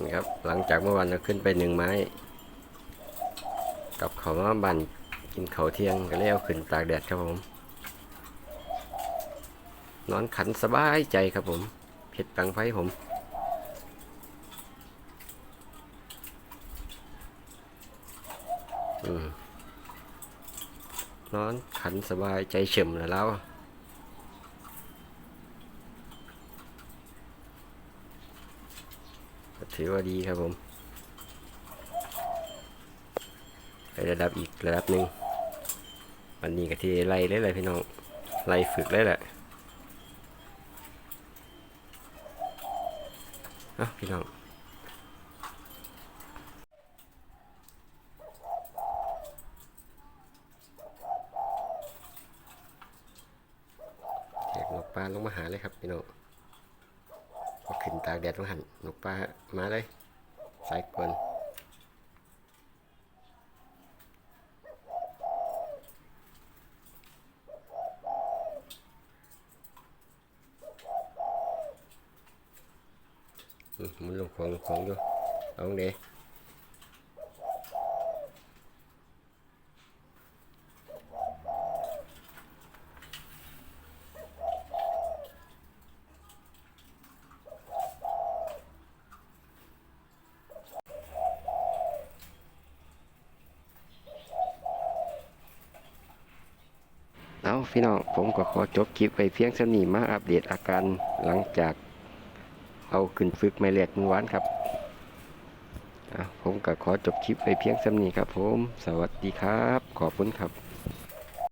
นี่ครับ หลังจากเมื่อวานเราขึ้นไปหนึ่งไม้ กับเขาวมาบันกินเขาเที่ยงก็เลยเอาขึ้นตากแดดครับผม นอนขันสบายใจครับผมเผ็ดปังไฟผมอืมนอนขันสบายใจเฉ่มแล้วแล้ว ก็ ถือว่าดีครับผมไประดับอีกระดับหนึ่งวันนี้ก็ที่ไล่เลยเลยพี่น้องไล่ฝึกเลยแหละอ้าพี่น้องแขกนกปลาลงมาหาเลยครับพี่น้อง ก็ขึ้นตากแดดต้องหันนกปลามาเลย สายกวนมันลงของลงของอยู่เอาเด้ พี่น้องผมก็ขอจบคลิปไปเพียงเท่านี้มาอัปเดตอาการหลังจากเอาขึ้นฝึกไม่เล็กเมื่อวานครับผมก็ขอจบคลิปไปเพียงเท่านี้ครับผม สวัสดีครับ ขอบคุณครับ